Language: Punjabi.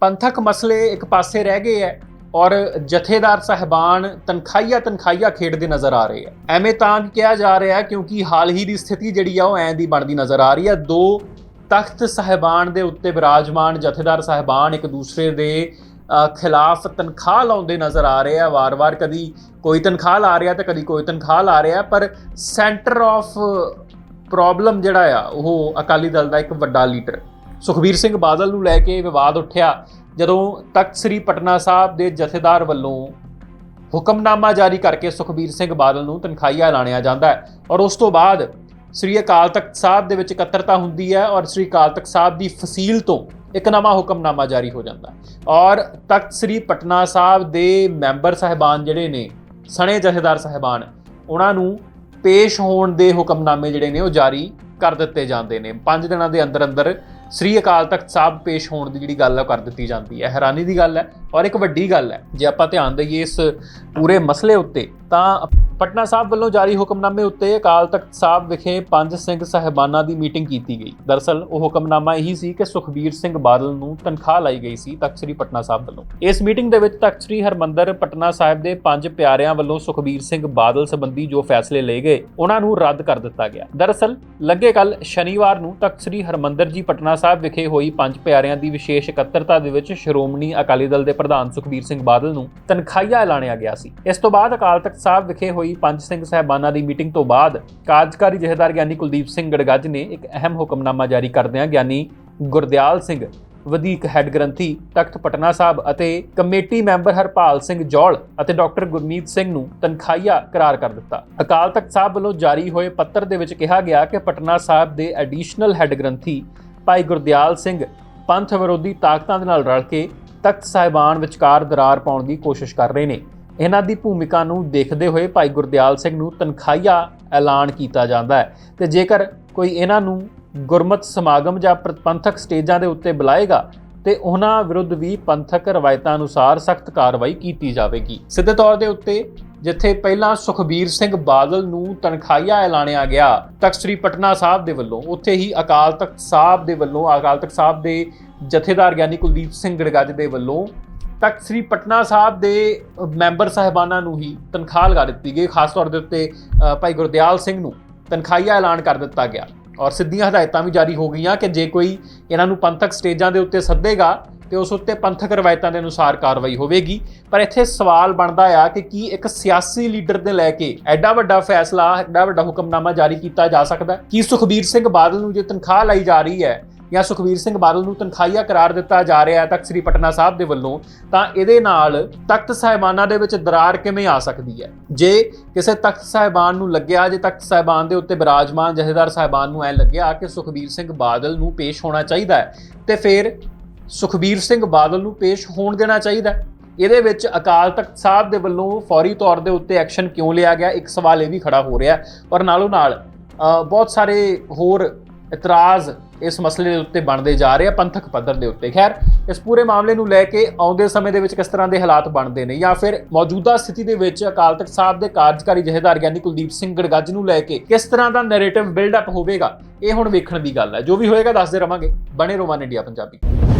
ਪੰਥਕ ਮਸਲੇ ਇੱਕ ਪਾਸੇ ਰਹਿ ਗਏ ਐ ਔਰ ਜਥੇਦਾਰ ਸਾਹਿਬਾਨ ਤਨਖਾਹੀਆ ਤਨਖਾਈਆ ਖੇਡਦੇ ਨਜ਼ਰ ਆ ਰਹੇ ਐ। ਐਵੇਂ ਤਾਂ ਕਿਹਾ ਜਾ ਰਿਹਾ ਹੈ ਕਿਉਂਕਿ ਹਾਲ ਹੀ ਦੀ ਸਥਿਤੀ ਜਿਹੜੀ ਆ ਉਹ ਐਂ ਦੀ ਬਣਦੀ ਨਜ਼ਰ ਆ ਰਹੀ ਹੈ ਦੋ ਤਖਤ ਸਾਹਿਬਾਨ ਦੇ ਉੱਤੇ ਵਿਰਾਜਮਾਨ ਜਥੇਦਾਰ ਸਾਹਿਬਾਨ ਇੱਕ ਦੂਸਰੇ ਦੇ ਖਿਲਾਫ ਤਨਖਾਹ ਲਾਉਂਦੇ ਨਜ਼ਰ ਆ ਰਹੇ ਆ ਵਾਰ-ਵਾਰ ਕਦੀ ਕੋਈ ਤਨਖਾਹ ਲਾ ਰਿਹਾ ਤੇ ਕਦੀ ਕੋਈ ਤਨਖਾਹ ਲਾ ਰਿਹਾ, ਪਰ ਸੈਂਟਰ ਆਫ ਪ੍ਰੋਬਲਮ ਜਿਹੜਾ ਆ, ਉਹ ਅਕਾਲੀ ਦਲ ਦਾ ਇੱਕ ਵੱਡਾ ਲੀਡਰ ਸੁਖਬੀਰ ਸਿੰਘ ਬਾਦਲ ਨੂੰ ਲੈ ਕੇ ਵਿਵਾਦ ਉੱਠਿਆ, ਜਦੋਂ ਤਖਤ ਸ੍ਰੀ ਪਟਨਾ ਸਾਹਿਬ ਦੇ ਜਥੇਦਾਰ ਵੱਲੋਂ ਹੁਕਮਨਾਮਾ ਜਾਰੀ ਕਰਕੇ ਸੁਖਬੀਰ ਸਿੰਘ ਬਾਦਲ ਨੂੰ ਤਨਖਾਹੀਆ ਐਲਾਨਿਆ ਜਾਂਦਾ ਹੈ ਔਰ ਉਸ ਤੋਂ ਬਾਅਦ ਸ੍ਰੀ ਅਕਾਲ ਤਖਤ ਸਾਹਿਬ ਦੇ ਵਿੱਚ ਇਕੱਤਰਤਾ ਹੁੰਦੀ ਹੈ ਔਰ ਸ੍ਰੀ ਅਕਾਲ ਤਖਤ ਸਾਹਿਬ ਦੀ ਫਸੀਲ ਤੋਂ ਇੱਕ ਨਵਾਂ ਹੁਕਮਨਾਮਾ ਜਾਰੀ ਹੋ ਜਾਂਦਾ ਔਰ ਤਖਤ ਸ੍ਰੀ ਪਟਨਾ ਸਾਹਿਬ ਦੇ ਮੈਂਬਰ ਸਾਹਿਬਾਨ ਜਿਹੜੇ ਨੇ, ਸਣੇ ਜਥੇਦਾਰ ਸਾਹਿਬਾਨ, ਉਹਨਾਂ ਨੂੰ ਪੇਸ਼ ਹੋਣ ਦੇ ਹੁਕਮਨਾਮੇ ਜਿਹੜੇ ਨੇ ਉਹ ਜਾਰੀ ਕਰ ਦਿੱਤੇ ਜਾਂਦੇ ਨੇ। 5 ਦਿਨਾਂ ਦੇ ਅੰਦਰ ਅੰਦਰ ਸ੍ਰੀ ਅਕਾਲ ਤਖਤ ਸਾਹਿਬ ਪੇਸ਼ ਹੋਣ ਦੀ ਜਿਹੜੀ ਗੱਲ ਹੈ ਉਹ ਕਰ ਦਿੱਤੀ ਜਾਂਦੀ ਹੈ। ਹੈਰਾਨੀ ਦੀ ਗੱਲ ਹੈ ਔਰ ਇੱਕ ਵੱਡੀ ਗੱਲ ਹੈ। ਜੇ ਆਪਾਂ ਧਿਆਨ ਦਈਏ ਇਸ ਪੂਰੇ ਮਸਲੇ ਉੱਤੇ, ਤਾਂ ਪਟਨਾ ਸਾਹਿਬ ਵੱਲੋਂ ਜਾਰੀ ਹੁਕਮਨਾਮੇ ਉੱਤੇ ਅਕਾਲ ਤਖਤ ਸਾਹਿਬ ਵਿਖੇ ਪੰਜ ਸਿੰਘ ਸਾਹਿਬਾਨਾਂ ਦੀ ਮੀਟਿੰਗ ਕੀਤੀ ਗਈ। ਦਰਅਸਲ, ਉਹ ਹੁਕਮਨਾਮਾ ਇਹੀ ਸੀ ਕਿ ਸੁਖਬੀਰ ਸਿੰਘ ਬਾਦਲ ਨੂੰ ਤਨਖਾਹ ਲਾਈ ਗਈ ਸੀ ਤਖਤ ਸ੍ਰੀ ਪਟਨਾ ਸਾਹਿਬ ਵੱਲੋਂ। ਇਸ ਮੀਟਿੰਗ ਦੇ ਵਿੱਚ ਤਖਤ ਸ੍ਰੀ ਹਰਮੰਦਰ, ਪਟਨਾ ਸਾਹਿਬ ਦੇ ਪੰਜ ਪਿਆਰਿਆਂ ਵੱਲੋਂ ਸੁਖਬੀਰ ਸਿੰਘ ਬਾਦਲ ਸੰਬੰਧੀ ਜੋ ਫੈਸਲੇ ਲਏ ਗਏ, ਉਹਨਾਂ ਨੂੰ ਰੱਦ ਕਰ ਦਿੱਤਾ ਗਿਆ। ਦਰਅਸਲ, ਲੱਗੇ ਕੱਲ ਸ਼ਨੀਵਾਰ ਨੂੰ ਤਖਤ ਸ੍ਰੀ ਹਰਮੰਦਰ ਜੀ ਪਟਨਾ ਸਾਹਿਬ ਵਿਖੇ ਹੋਈ ਪੰਜ ਪਿਆਰਿਆਂ ਦੀ ਵਿਸ਼ੇਸ਼ ਇਕੱਤਰਤਾ ਦੇ ਵਿੱਚ ਸ਼੍ਰੋਮਣੀ ਅਕਾਲੀ ਦਲ ਦੇ ਪ੍ਰਧਾਨ ਸੁਖਬੀਰ ਸਿੰਘ ਬਾਦਲ ਨੂੰ ਤਨਖਾਹੀਆ ਐਲਾਨਿਆ ਗਿਆ ਸੀ। ਇਸ ਤੋਂ ਬਾਅਦ ਅਕਾਲ ਤਖਤ ਸਾਹਿਬ ਵਿਖੇ ਹੋਈ ਪੰਜ ਸਿੰਘ ਸਹਿਬਾਨਾਂ ਦੀ ਮੀਟਿੰਗ ਤੋਂ ਬਾਅਦ ਕਾਰਜਕਾਰੀ ਜਥੇਦਾਰ ਗਿਆਨੀ ਕੁਲਦੀਪ ਸਿੰਘ ਗੜਗੱਜ ਨੇ ਇੱਕ ਅਹਿਮ ਹੁਕਮਨਾਮਾ ਜਾਰੀ ਕਰਦਿਆਂ ਗਿਆਨੀ ਗੁਰਦਿਆਲ ਸਿੰਘ, ਵਧੀਕ ਹੈੱਡ ਗ੍ਰੰਥੀ ਤਖਤ ਪਟਨਾ ਸਾਹਿਬ ਅਤੇ ਕਮੇਟੀ ਮੈਂਬਰ ਹਰਪਾਲ ਸਿੰਘ ਜੌਲ ਅਤੇ ਡਾਕਟਰ ਗੁਰਮੀਤ ਸਿੰਘ ਨੂੰ ਤਨਖਾਹੀਆ ਕਰਾਰ ਕਰ ਦਿੱਤਾ। ਅਕਾਲ ਤਖਤ ਸਾਹਿਬ ਵੱਲੋਂ ਜਾਰੀ ਹੋਏ ਪੱਤਰ ਦੇ ਵਿੱਚ ਕਿਹਾ ਗਿਆ ਕਿ ਪਟਨਾ ਸਾਹਿਬ ਦੇ ਐਡੀਸ਼ਨਲ ਹੈੱਡ ਗ੍ਰੰਥੀ ਭਾਈ ਗੁਰਦਿਆਲ ਸਿੰਘ ਪੰਥ ਵਿਰੋਧੀ ਤਾਕਤਾਂ ਦੇ ਨਾਲ ਰਲ ਕੇ ਤਖਤ ਸਾਹਿਬਾਨ ਵਿਚਕਾਰ ਦਰਾਰ ਪਾਉਣ ਦੀ ਕੋਸ਼ਿਸ਼ ਕਰ ਰਹੇ ਨੇ। ਇਹਨਾਂ ਦੀ ਭੂਮਿਕਾ ਨੂੰ ਦੇਖਦੇ ਹੋਏ ਭਾਈ ਗੁਰਦਿਆਲ ਸਿੰਘ ਨੂੰ ਤਨਖਾਹੀਆ ਐਲਾਨ ਕੀਤਾ ਜਾਂਦਾ ਹੈ ਤੇ ਜੇਕਰ ਕੋਈ ਇਹਨਾਂ ਨੂੰ ਗੁਰਮਤ ਸਮਾਗਮ ਜਾਂ ਪੰਥਕ ਸਟੇਜਾਂ ਦੇ ਉੱਤੇ ਬੁਲਾਏਗਾ ਤੇ ਉਹਨਾਂ ਵਿਰੁੱਧ ਵੀ ਪੰਥਕ ਰਵਾਇਤਾਂ ਅਨੁਸਾਰ ਸਖਤ ਕਾਰਵਾਈ ਕੀਤੀ ਜਾਵੇਗੀ। ਸਿੱਧੇ ਤੌਰ ਦੇ ਉੱਤੇ ਜਿੱਥੇ ਪਹਿਲਾਂ ਸੁਖਬੀਰ ਸਿੰਘ ਬਾਦਲ ਨੂੰ ਤਨਖਾਹੀਆ ਐਲਾਨਿਆ ਗਿਆ, ਤਖਤ ਸ੍ਰੀ ਪਟਨਾ ਸਾਹਿਬ ਦੇ ਵੱਲੋਂ, ਉੱਥੇ ਹੀ ਅਕਾਲ ਤਖਤ ਸਾਹਿਬ ਦੇ ਵੱਲੋਂ, ਅਕਾਲ ਤਖਤ ਸਾਹਿਬ ਦੇ ਜਥੇਦਾਰ ਗਿਆਨੀ ਕੁਲਦੀਪ ਸਿੰਘ ਗੜਗੱਜ ਦੇ ਵੱਲੋਂ ਤੱਕ ਸ੍ਰੀ ਪਟਨਾ ਸਾਹਿਬ ਦੇ ਮੈਂਬਰ ਸਾਹਿਬਾਨਾਂ ਨੂੰ ਹੀ ਤਨਖਾਹ ਲਗਾ ਦਿੱਤੀ ਗਈ। ਖਾਸ ਤੌਰ ਦੇ ਉੱਤੇ ਭਾਈ ਗੁਰਦਿਆਲ ਸਿੰਘ ਨੂੰ ਤਨਖਾਹੀਆ ਐਲਾਨ ਕਰ ਦਿੱਤਾ ਗਿਆ। ਔਰ ਸਿੱਧੀਆਂ ਹਦਾਇਤਾਂ ਵੀ ਜਾਰੀ ਹੋ ਗਈਆਂ ਕਿ ਜੇ ਕੋਈ ਇਹਨਾਂ ਨੂੰ ਪੰਥਕ ਸਟੇਜਾਂ ਦੇ ਉੱਤੇ ਸੱਦੇਗਾ, ਤੇ ਉਸ ਉੱਤੇ ਪੰਥਕ ਰਵਾਇਤਾਂ ਦੇ ਅਨੁਸਾਰ ਕਾਰਵਾਈ ਹੋਵੇਗੀ। ਪਰ ਇੱਥੇ ਸਵਾਲ ਬਣਦਾ ਆ ਕਿ ਕੀ ਇੱਕ ਸਿਆਸੀ ਲੀਡਰ ਦੇ ਲੈ ਕੇ ਐਡਾ ਵੱਡਾ ਫੈਸਲਾ, ਐਡਾ ਵੱਡਾ ਹੁਕਮਨਾਮਾ ਜਾਰੀ ਕੀਤਾ ਜਾ ਸਕਦਾ? ਕੀ ਸੁਖਬੀਰ ਸਿੰਘ ਬਾਦਲ ਨੂੰ ਜੇ ਤਨਖਾਹ ਲਈ ਜਾ ਰਹੀ ਹੈ ਜਾਂ ਸੁਖਬੀਰ ਸਿੰਘ ਬਾਦਲ ਨੂੰ ਤਨਖਾਹੀਆ ਕਰਾਰ ਦਿੱਤਾ ਜਾ ਰਿਹਾ ਹੈ ਤਖਤ ਸ੍ਰੀ ਪਟਨਾ ਸਾਹਿਬ ਦੇ ਵੱਲੋਂ, ਤਾਂ ਇਹਦੇ ਨਾਲ ਤਖਤ ਸਾਹਿਬਾਨਾਂ ਦੇ ਵਿੱਚ ਦਰਾਰ ਕਿਵੇਂ ਆ ਸਕਦੀ ਹੈ? ਜੇ ਕਿਸੇ ਤਖਤ ਸਾਹਿਬਾਨ ਨੂੰ ਲੱਗਿਆ, ਜੇ ਤਖਤ ਸਾਹਿਬਾਨ ਦੇ ਉੱਤੇ ਬਿਰਾਜਮਾਨ ਜਥੇਦਾਰ ਸਾਹਿਬਾਨ ਨੂੰ ਐ ਲੱਗਿਆ ਕਿ ਸੁਖਬੀਰ ਸਿੰਘ ਬਾਦਲ ਨੂੰ ਪੇਸ਼ ਹੋਣਾ ਚਾਹੀਦਾ ਹੈ, ਤੇ ਫਿਰ ਸੁਖਬੀਰ ਸਿੰਘ ਬਾਦਲ ਨੂੰ ਪੇਸ਼ ਹੋਣ ਦੇਣਾ ਚਾਹੀਦਾ ਇਹਦੇ ਵਿੱਚ ਅਕਾਲ ਤਖਤ ਸਾਹਿਬ ਦੇ ਵੱਲੋਂ ਫੌਰੀ ਤੌਰ ਦੇ ਉੱਤੇ ਐਕਸ਼ਨ ਕਿਉਂ ਲਿਆ ਗਿਆ? ਇੱਕ ਸਵਾਲ ਇਹ ਵੀ ਖੜਾ ਹੋ ਰਿਹਾ ਔਰ ਨਾਲੋਂ ਨਾਲ ਬਹੁਤ ਸਾਰੇ ਹੋਰ ਇਤਰਾਜ਼ ਇਸ ਮਸਲੇ ਦੇ ਉੱਤੇ ਬਣਦੇ ਜਾ ਰਹੇ ਆ, ਪੰਥਕ ਪੱਧਰ ਦੇ ਉੱਤੇ। ਖੈਰ, ਇਸ ਪੂਰੇ ਮਾਮਲੇ ਨੂੰ ਲੈ ਕੇ ਆਉਂਦੇ ਸਮੇਂ ਦੇ ਵਿੱਚ ਕਿਸ ਤਰ੍ਹਾਂ ਦੇ ਹਾਲਾਤ ਬਣਦੇ ਨੇ? ਜਾਂ ਫਿਰ ਮੌਜੂਦਾ ਸਥਿਤੀ ਦੇ ਵਿੱਚ ਅਕਾਲ ਤਖਤ ਸਾਹਿਬ ਦੇ ਕਾਰਜਕਾਰੀ ਜਥੇਦਾਰ ਗਿਆਨੀ ਕੁਲਦੀਪ ਸਿੰਘ ਗੜਗੱਜ ਨੂੰ ਲੈ ਕੇ ਕਿਸ ਤਰ੍ਹਾਂ ਦਾ ਨੈਰੇਟਿਵ ਬਿਲਡ ਅਪ ਹੋਵੇਗਾ, ਇਹ ਹੁਣ ਵੇਖਣ ਦੀ ਗੱਲ ਹੈ। ਜੋ ਵੀ ਹੋਏਗਾ, ਦੱਸਦੇ ਰਵਾਂਗੇ। ਬਣੇ ਰੋਮਾਨ ਇੰਡੀਆ ਪੰਜਾਬੀ।